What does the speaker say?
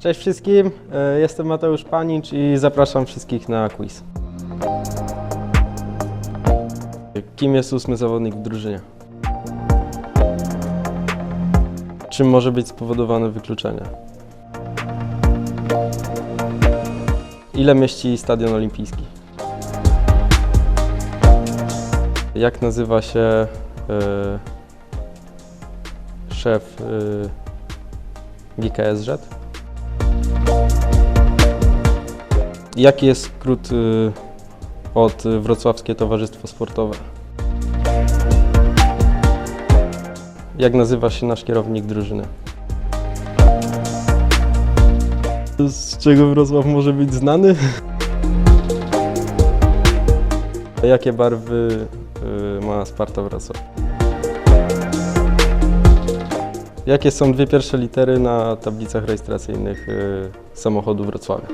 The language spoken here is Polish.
Cześć wszystkim, e, jestem Mateusz Panicz i zapraszam wszystkich na quiz. Kim jest ósmy zawodnik w drużynie? Czym może być spowodowane wykluczenie? Ile mieści Stadion Olimpijski? Jak nazywa się e, szef e, GKSZ? Jaki jest skrót y, od Wrocławskie Towarzystwo Sportowe? Jak nazywa się nasz kierownik drużyny? Z czego Wrocław może być znany? Jakie barwy y, ma Sparta Wrocław? Jakie są dwie pierwsze litery na tablicach rejestracyjnych y, samochodu Wrocławia?